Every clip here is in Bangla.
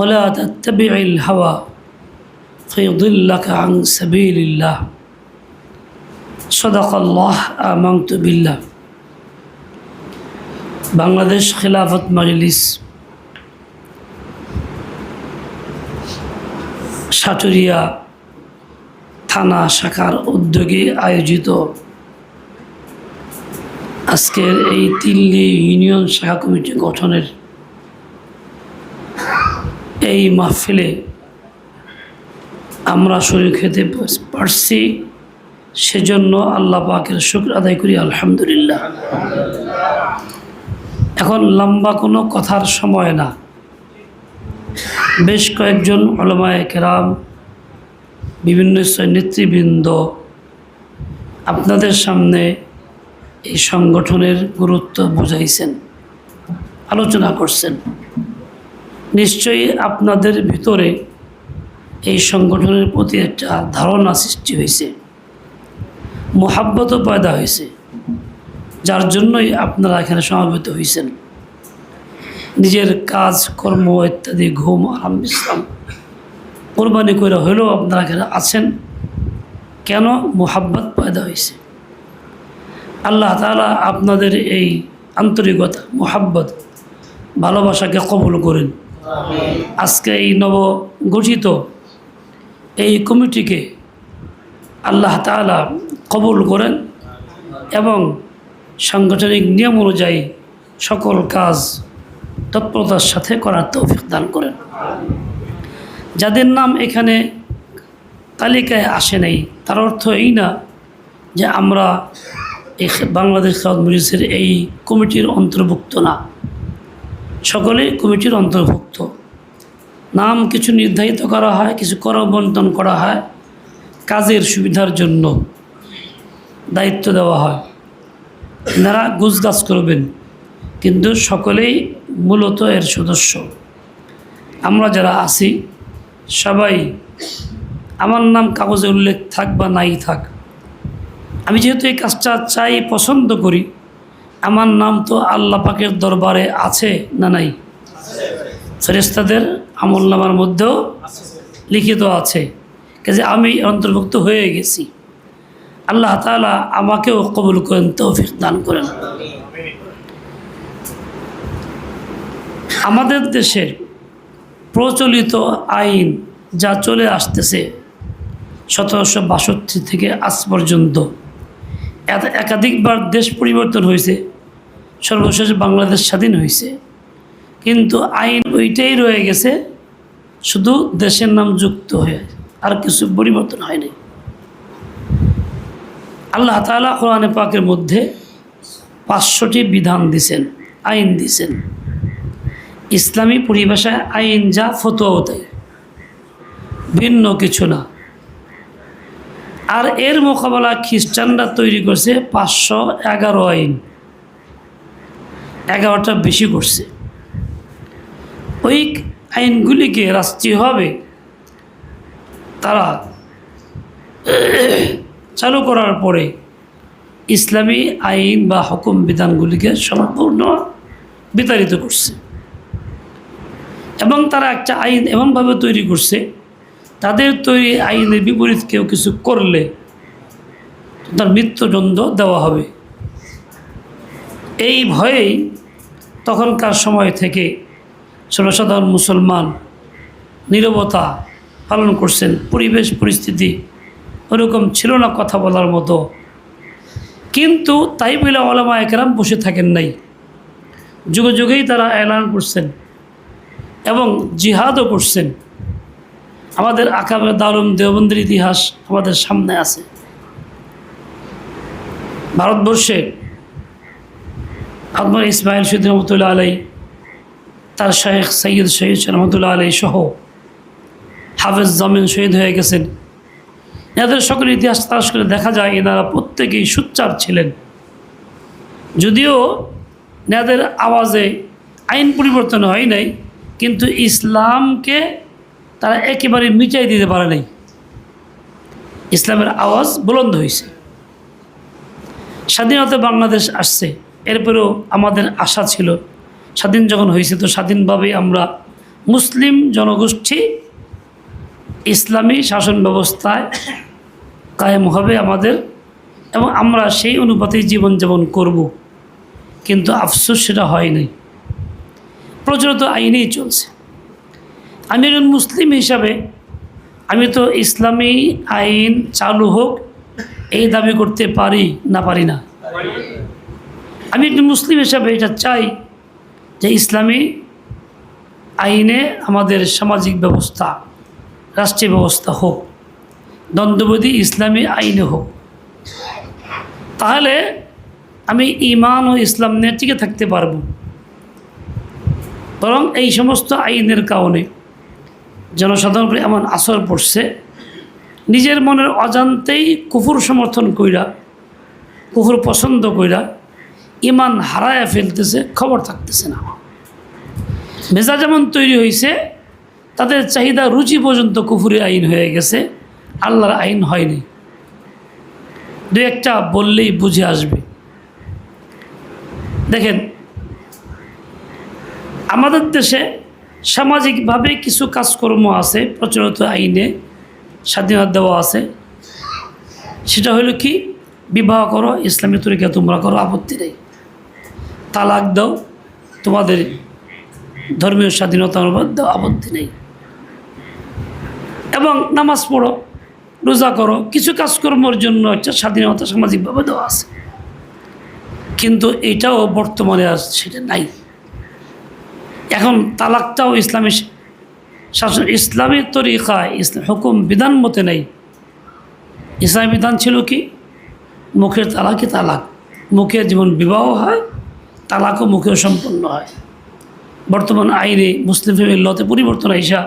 ولا تتبع الهوى فيضلك عن سبيل الله صدق الله آمنت بالله বাংলাদেশ খিলাফত মজলিস সাটুরিয়া থানা শাখার উদ্যোগে আয়োজিত আজকের এই দিল্লি ইউনিয়ন শাখা কমিটি গঠনের এই মাহফিলে আমরা শরীর খেতে পারছি, সেজন্য আল্লাহ পাকের শুক্র আদায় করি, আলহামদুলিল্লাহ। এখন লম্বা কোনো কথার সময় না। বেশ কয়েকজন অলমায় কেরাম, বিভিন্ন নেতৃবৃন্দ আপনাদের সামনে এই সংগঠনের গুরুত্ব বুঝাইছেন, আলোচনা করছেন। নিশ্চয়ই আপনাদের ভিতরে এই সংগঠনের প্রতি একটা ধারণা সৃষ্টি হয়েছে, মোহাব্বতও পয়দা হয়েছে, যার জন্যই আপনারা এখানে সমাবেত হয়েছেন। নিজের কাজ, কর্ম ইত্যাদি, ঘুম, আরাম, বিশ্রাম কোরবানি করে হলেও আপনারা এখানে আছেন। কেন? মোহাব্বত পয়দা হয়েছে। আল্লাহ তালা আপনাদের এই আন্তরিকতা, মোহাব্বত, ভালোবাসাকে কবুল করেন। আজকে এই নব গঠিত এই কমিটিকে আল্লাহ তালা কবুল করেন এবং সাংগঠনিক নিয়ম অনুযায়ী সকল কাজ তৎপরতার সাথে করার তৌফিক দান করেন। যাদের নাম এখানে তালিকায় আসে নাই, তার অর্থ এই না যে আমরা বাংলাদেশ খাওয়াত মজলিসের এই কমিটির অন্তর্ভুক্ত না। সকলেই কমিটির অন্তর্ভুক্ত। নাম কিছু নির্ধারিত করা হয়, কিছু করবন্টন করা হয় কাজের সুবিধার জন্য দায়িত্ব দেওয়া হয়। এনারা গুজগাছ করবেন, কিন্তু সকলেই মূলত এর সদস্য। আমরা যারা আছি, সবাই আমার নাম কাগজে উল্লেখ থাক বা নাই থাক, আমি যেহেতু এই কাজটা চাই, পছন্দ করি আমার নাম তো আল্লাহ পাকের দরবারে আছে না নাই? ফেরেস্তাদের আমল নামার মধ্যেও লিখিত আছে। কাজে আমি অন্তর্ভুক্ত হয়ে গেছি। আল্লাহ তালা আমাকেও কবুল করেন, তৌফিক দান করেন। আমাদের দেশের প্রচলিত আইন যা চলে আসতেছে সতেরোশো বাষট্টি থেকে আজ পর্যন্ত একাধিকবার দেশ পরিবর্তন হয়েছে। সর্বশেষ বাংলাদেশ স্বাধীন হয়েছে কিন্তু আইন ওইটাই রয়ে গেছে, শুধু দেশের নাম যুক্ত হয়ে আর কিছু পরিবর্তন হয়নি। আল্লাহ তালা কোরআনে পাকের মধ্যে পাঁচশোটি বিধান দিছেন, আইন দিছেন। ইসলামী পরিভাষায় আইন যা ফতোয়াও দেয় ভিন্ন কিছু না। আর এর মোকাবেলা খ্রিস্টানরা তৈরি করছে পাঁচশো এগারো আইন। এগারোটা বেশি করছে। ওই আইনগুলিকে রাষ্ট্রীয়ভাবে তারা চালু করার পরে ইসলামী আইন বা হুকুম বিধানগুলিকে সম্পূর্ণ বিতাড়িত করছে। এবং তারা একটা আইন এমনভাবে তৈরি করছে, তাদের তৈরি আইনের বিপরীত কেউ কিছু করলে তার মৃত্যুদণ্ড দেওয়া হবে। এই ভয়েই তখনকার সময় থেকে সর্বসাধারণ মুসলমান নীরবতা পালন করছেন, পরিবেশ, পরিস্থিতি ওরকম ছিল না কথা বলার মতো। কিন্তু তাই বলে ওলামা একরাম বসে থাকেন নাই। যুগে যুগেই তারা এলান করছেন এবং জিহাদও করছেন। আমাদের আকামে দারুম দেওবন্দের ইতিহাস আমাদের সামনে আছে। ভারতবর্ষে আপনার ইসমাইল শহীদ রহমতুল্লাহ আলাই তার শেখ সৈয়দ শহীদ রহমতুল্লাহ আলাই সহ হাফেজ জামিন শহীদ হয়ে গেছেন। এনাদের সকল ইতিহাস তালাশ করে দেখা যায় এনারা প্রত্যেকেই সুচ্চার ছিলেন। যদিও এনাদের আওয়াজে আইন পরিবর্তন হয় নাই, কিন্তু ইসলামকে তারা একেবারে মিটাই দিতে পারে নাই। ইসলামের আওয়াজ বুলন্দ হয়েছে স্বাধীনতা বাংলাদেশ আসছে। এরপরেও আমাদের আশা ছিল, স্বাধীন যখন হয়েছে তো স্বাধীনভাবেই আমরা মুসলিম জনগোষ্ঠী ইসলামী শাসন ব্যবস্থায় কায়েম হবে আমাদের এবং আমরা সেই অনুপাতে জীবনযাপন করব। কিন্তু আফসোস সেটা হয় নাই। প্রচলিত আইনেই চলছে। আমি একজন মুসলিম হিসাবে আমি তো ইসলামী আইন চালু হোক, এই দাবি করতে পারি না পারি না। আমি একজন মুসলিম হিসাবে এটা চাই যে ইসলামী আইনে আমাদের সামাজিক ব্যবস্থা, রাষ্ট্রীয় ব্যবস্থা হোক, দ্বন্দ্ববাদী ইসলামী আইনে হোক। তাহলে আমি ইমান ও ইসলাম নিয়ে টিকে থাকতে পারব। বরং এই সমস্ত আইনের কারণে জনসাধারণ এমন আসর পড়ছে, নিজের মনের অজান্তেই কুফুর সমর্থন কইরা, কুফুর পছন্দ কইরা ইমান হারায় ফেলতেছে, খবর থাকতেছে না। মেজা যেমন তৈরি হয়েছে তাদের চাহিদা রুচি পর্যন্ত কুফুরি আইন হয়ে গেছে, আল্লাহর আইন হয়নি। দু একটা বললেই বুঝে আসবে। দেখেন, আমাদের দেশে সামাজিকভাবে কিছু কাজকর্ম আছে, প্রচলিত আইনে স্বাধীনতা দেওয়া আছে। সেটা হলো কি, বিবাহ করো, ইসলামী তরিকা তোমরা করো, আপত্তি নেই। তালাক দাও, তোমাদের ধর্মীয় স্বাধীনতা অনুবাদ দাও, আপত্তি নেই। এবং নামাজ পড়ো, রোজা করো, কিছু কাজকর্মের জন্য একটা স্বাধীনতা সামাজিকভাবে দেওয়া আছে। কিন্তু এটাও বর্তমানে আর সেটা নাই। এখন তালাকটাও ইসলামী শাসন, ইসলামী তরিকা ইসলাম হুকুম বিধান মতে নেই। ইসলামী বিধান ছিল কি? মুখের তালাকই তালাক। মুখে যেমন বিবাহ হয় তালাকও মুখেও সম্পন্ন হয়। বর্তমান আইনে মুসলিম ফ্যামিলির লতে পরিবর্তন আইসা,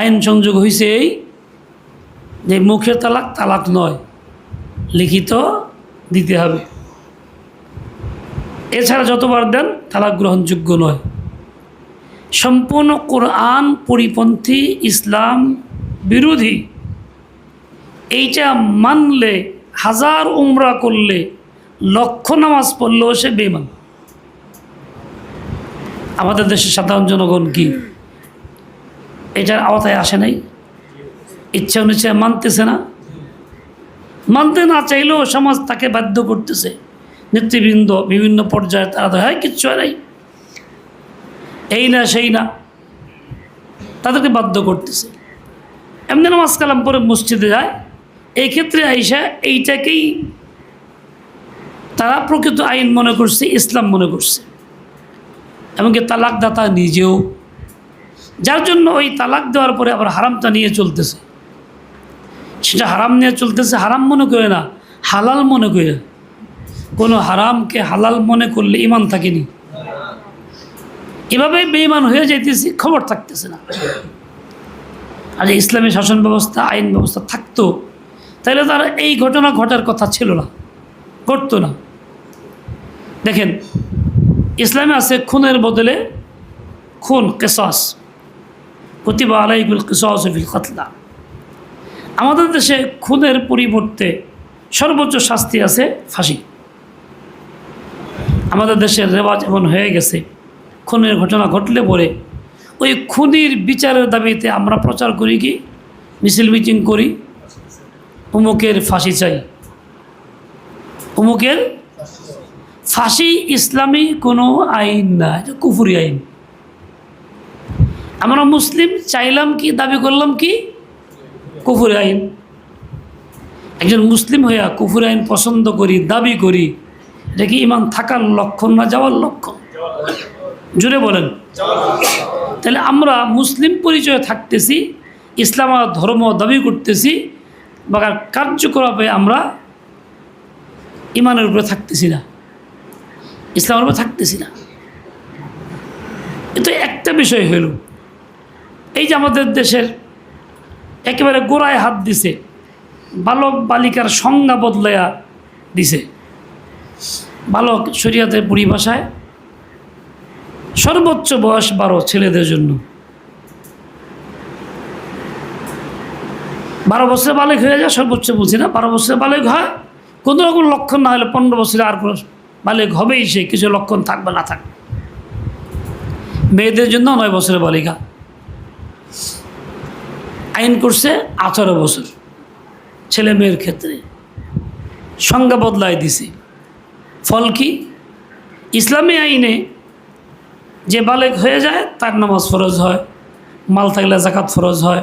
আইন সংযোগ হয়েছে এই যে মুখের তালাক তালাক নয়, লিখিত দিতে হবে। এছাড়া যতবার দেন তালাক গ্রহণযোগ্য নয়। সম্পূর্ণ কোরআন পরিপন্থী ইসলাম বিরোধী, এইটা মানলে, হাজার উমরা করলে, লক্ষ নামাজ পড়লেও সে বেমান আমাদের দেশের সাধারণ জনগণ কি? এটার আওতায় আসে নাই। ইচ্ছা অনুচ্ছা মানতেছে না। মানতে না চাইলেও সমাজ তাকে বাধ্য করতেছে। নেতৃবৃন্দ বিভিন্ন পর্যায়ে তারা তো হয়, কিচ্ছু নাই। এই না, সেই না। তাদেরকে বাধ্য করতেছে। এমনি নামাজ কালাম পরে মসজিদে যায়। এই ক্ষেত্রে আইসা এইটাকেই তারা প্রকৃত আইন মনে করছে, ইসলাম মনে করছে। এমনকি তালাকদাতা নিজেও। যার জন্য ওই তালাক দেওয়ার পরে আবার হারামটা নিয়ে চলতেছে। সেটা হারাম নিয়ে চলতেছে, হারাম মনে করে না, হালাল মনে করে। কোনো হারামকে হালাল মনে করলে ইমান থাকেনি এভাবে বেইমান হয়ে যাইতেছি, খবর থাকতেছে না। আর ইসলামী শাসন ব্যবস্থা, আইন ব্যবস্থা থাকতো তাহলে তার এই ঘটনা ঘটার কথা ছিল না, ঘটতো না। দেখেন ইসলামে আছে খুনের বদলে খুন, কেসাস। প্রতিভা আলাইকুল কেসাস ফিল কাতলা। আমাদের দেশে খুনের পরিবর্তে সর্বোচ্চ শাস্তি আছে ফাঁসি। আমাদের দেশের রেওয়াজ এমন হয়ে গেছে, খুনের ঘটনা ঘটলে পরে ওই খুনির বিচারের দাবিতে আমরা প্রচার করি কি? মিছিল মিটিং করি অমুকের ফাঁসি চাই। অমুকের ফাঁসি ইসলামী কোনো আইন না, এটা কুফুরি আইন। আমরা মুসলিম চাইলাম কি, দাবি করলাম কি? কুফুরি আইন। একজন মুসলিম হইয়া কুফুরি আইন পছন্দ করি, দাবি করি, এটা কি ইমান থাকার লক্ষণ না যাওয়ার লক্ষণ? জুড়ে বলেন। তাহলে আমরা মুসলিম পরিচয়ে থাকতেছি, ইসলাম ধর্ম দাবি করতেছি বা কার্যকলাপে আমরা ইমানের উপরে থাকতেছি না। ইসলামের উপরে থাকতেছি না। এ তো একটা বিষয় হইল, এই যে আমাদের দেশের একেবারে গোড়ায় হাত দিছে, বালক বালিকার সংজ্ঞা বদলাইয়া দিছে। বালক শরিয়াতের পরিভাষায় সর্বোচ্চ বয়স বারো ছেলেদের জন্য। বারো বছরে বালেক হয়ে যায়, সর্বোচ্চ বলছি না, বারো বছরে বালেক হয়, কোনো রকম লক্ষণ না হলে পনেরো বছরে আর কোনো বালেক হবেই সে, কিছু লক্ষণ থাকবে, না থাকবে। মেয়েদের জন্য নয় বছরের বালিকা। আইন করছে আঠারো বছর, ছেলে মেয়ের ক্ষেত্রে। সংজ্ঞা বদলাই দিছে। ফল কি? ইসলামী আইনে যে বালেক হয়ে যায়, তার নামাজ ফরজ হয়, মাল থাকলে জাকাত ফরজ হয়,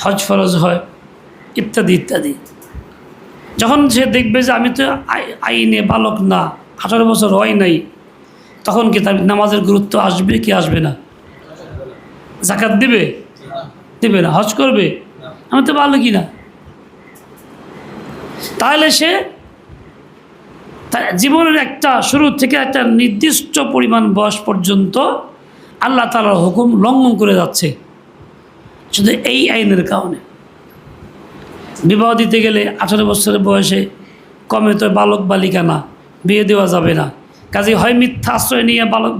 হজ ফরজ হয়, ইত্যাদি ইত্যাদি। যখন সে দেখবে যে আমি তো আই- আইনে বালক না আঠারো বছর হয় নাই, তখন কি তার নামাজের গুরুত্ব আসবে কি আসবে না? জাকাত দিবে? দিবে না। হজ করবে? আমি তো ভালো কি না তাহলে সে জীবনের একটা শুরু থেকে একটা নির্দিষ্ট পরিমাণ বয়স পর্যন্ত আল্লাহ তালার হুকুম লঙ্ঘন করে যাচ্ছে, শুধু এই আইনের কারণে। বিবাহ দিতে গেলে আঠারো বছরের বয়সে কমে তো বালক বালিকা না। বিয়ে দেওয়া যাবে না। কাজে হয় মিথ্যা আশ্রয় নিয়ে বালক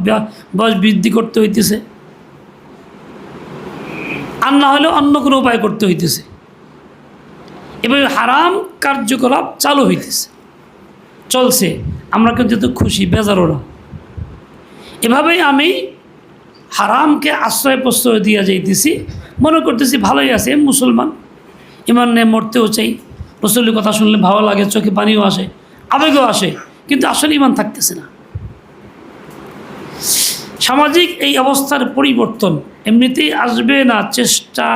বয়স বৃদ্ধি করতে হইতেছে। আর না হলেও অন্য কোনো উপায় করতে হইতেছে। এভাবে হারাম কার্যকলাপ চালু হইতেছে। চলছে। আমরা কিন্তু এত খুশি, বেজারও না। এভাবেই আমি হারামকে আশ্রয় প্রশ্রয় দিয়ে যাইতেছি। মনে করতেছি ভালোই আছে, মুসলমান। ইমান নিয়ে মরতেও চাই। রসুলের কথা শুনলে ভালো লাগে, চোখে পানিও আসে, আবেগও আসে। কিন্তু আসলে ইমান থাকতেছে না। সামাজিক এই অবস্থার পরিবর্তন এমনিতেই আসবে না, চেষ্টা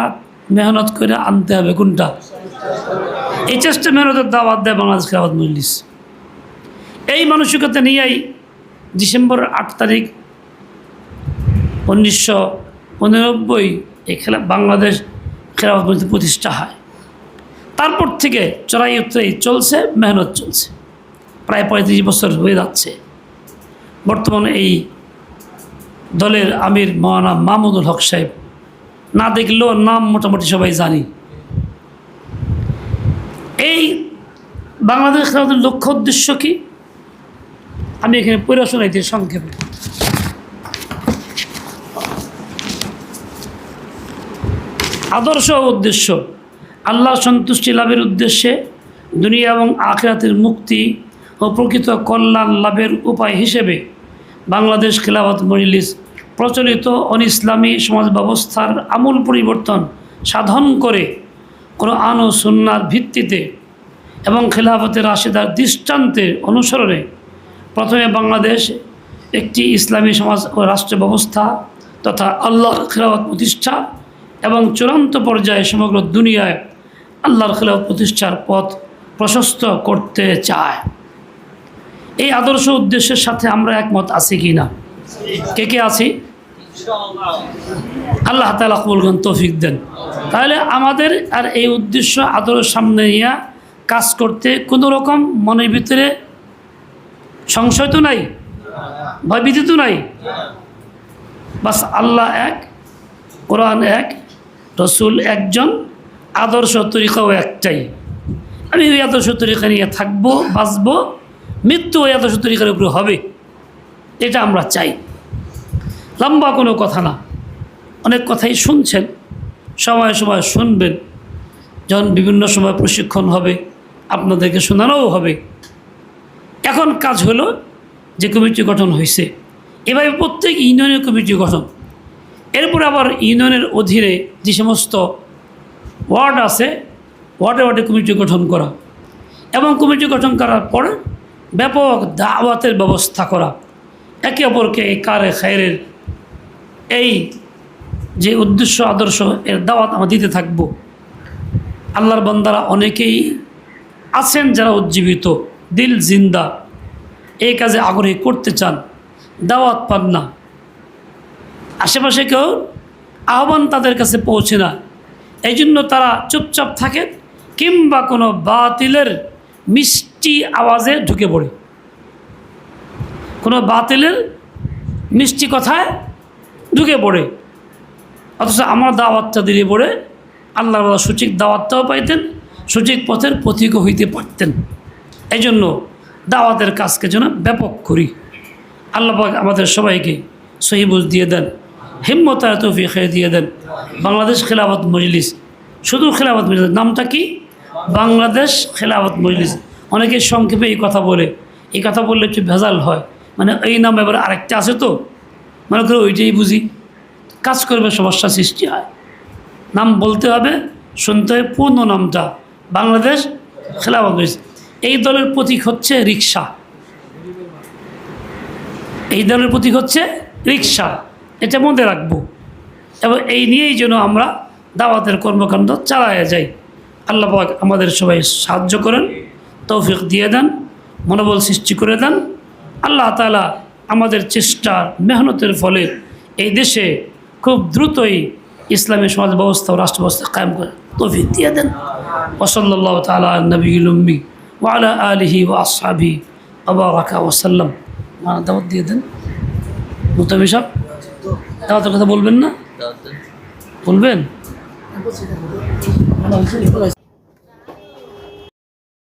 মেহনত করে আনতে হবে। কোনটা? এই চেষ্টা মেহনতের দাওয়াত দেয় বাংলাদেশ খেলাবাদ মজলিস। এই মানসিকতা নিয়েই ডিসেম্বর আট তারিখ উনিশশো উননব্বই এই খেলা বাংলাদেশ খেলাফত প্রতিষ্ঠা হয়। তারপর থেকে চড়াই উত্তরাই চলছে, মেহনত চলছে। প্রায় পঁয়ত্রিশ বছর হয়ে যাচ্ছে। বর্তমানে এই দলের আমির মৌলানা মাহমুদুল হক সাহেব, না দেখলেও নাম মোটামুটি সবাই জানি। এই বাংলাদেশ খেলাধুলার লক্ষ্য উদ্দেশ্য কি? আমি এখানে পড়ে শোনাইতে সংক্ষেপে আদর্শ উদ্দেশ্য আল্লাহ সন্তুষ্টি লাভের উদ্দেশ্যে দুনিয়া এবং আখেরাতের মুক্তি ও প্রকৃত কল্যাণ লাভের উপায় হিসেবে বাংলাদেশ খেলাফত মজলিস প্রচলিত অন ইসলামী সমাজ ব্যবস্থার আমূল পরিবর্তন সাধন করে কোরআন ও সুন্নার ভিত্তিতে এবং খেলাফতের রাশেদার দৃষ্টান্তের অনুসরণে প্রথমে বাংলাদেশ একটি ইসলামী সমাজ ও রাষ্ট্র ব্যবস্থা তথা আল্লাহর খেলাফত প্রতিষ্ঠা এবং চূড়ান্ত পর্যায়ে সমগ্র দুনিয়ায় আল্লাহর খেলাফত প্রতিষ্ঠার পথ প্রশস্ত করতে চায়। এই আদর্শ উদ্দেশ্যের সাথে আমরা একমত আছি কি না? কে কে আছি? আল্লাহ তালা কবুলগন তৌফিক দেন। তাহলে আমাদের আর এই উদ্দেশ্য আদরের সামনে নিয়ে কাজ করতে কোনো রকম মনের ভিতরে সংশয় তো নাই? ভয়ভীতি তো নাই? বাস আল্লাহ এক, কোরআন এক, রসুল একজন, আদর্শ তরিকাও একটাই। আমি ওই আদর্শ তরিকা নিয়ে থাকব, বাঁচবো মৃত্যু ওই আদর্শ তরিকার উপরে হবে, এটা আমরা চাই। লম্বা কোনো কথা না। অনেক কথাই শুনছেন, সময় সময় শুনবেন। যখন বিভিন্ন সময় প্রশিক্ষণ হবে, আপনাদেরকে শোনানোও হবে। এখন কাজ হলো যে কমিটি গঠন হয়েছে। এভাবে প্রত্যেক ইউনিয়নের কমিটি গঠন। এরপর আবার ইউনিয়নের অধীনে যে সমস্ত ওয়ার্ড আছে, ওয়ার্ডে ওয়ার্ডে কমিটি গঠন করা। এবং কমিটি গঠন করার পর ব্যাপক দাওয়াতের ব্যবস্থা করা। একে অপরকে এই কারে খায়ের এই যে উদ্দেশ্য, আদর্শ, এর দাওয়াত আমরা দিতে থাকব। আল্লাহর বান্দারা অনেকেই আছেন যারা উজ্জীবিত, দিল জিন্দা, এই কাজে আগ্রহী করতে চান, দাওয়াত পান না। আশেপাশে কেউ আহ্বান তাদের কাছে পৌঁছে না। এই জন্য তারা চুপচাপ থাকে কিংবা কোনো বাতিলের মিষ্টি আওয়াজে ঢুকে পড়ে। কোনো বাতিলের মিষ্টি কথায় ঢুকে পড়ে। অথচ আমার দাওয়াতটা দিলে পড়ে আল্লাহ সঠিক দাওয়াতটাও পাইতেন, সঠিক পথের পথিকও হইতে পারতেন। এই জন্য দাওয়াতের কাজকে যেন ব্যাপক করি। আল্লাহ আমাদের সবাইকে সহিবুজ দিয়ে দেন, হিম্মত আর তৌফিক দিয়ে দেন। বাংলাদেশ খেলাফত মজলিস। শুধু খেলাফত মজলিস, নামটা কি? বাংলাদেশ খেলাফত মজলিস। অনেকে সংক্ষেপে এই কথা বলে। এই কথা বললে একটু ভেজাল হয়। মানে এই নাম এবার আরেকটা আছে তো। মনে করে ওইটাই বুঝি। কাজ করবে, সমস্যা সৃষ্টি হয়। নাম বলতে হবে, শুনতে হবে পূর্ণ নামটা। বাংলাদেশ খেলাফত এই দলের প্রতীক হচ্ছে রিক্সা এই দলের প্রতীক হচ্ছে রিক্সা এটা মনে রাখব। এবং এই নিয়েই যেন আমরা দাওয়াতের কর্মকাণ্ড চালায়া যাই। আল্লাহ আমাদের সবাই সাহায্য করেন। তৌফিক দিয়ে দেন, মনোবল সৃষ্টি করে দেন। আল্লাহ তালা আমাদের চেষ্টার মেহনতের ফলে এই দেশে খুব দ্রুতই ইসলামী সমাজ ব্যবস্থা ও রাষ্ট্র ব্যবস্থা কায়েম করে তৌফিক দিয়ে দেন। ওসল্লাহ তালা নবী উম্মি ওয়ালা আলিহি ও আসহাবি আবা রাখা ওসাল্লাম দাওয়াত দিয়ে দেন। মুতাবি সাহেব, দাওয়াতের কথা বলবেন না? বলবেন?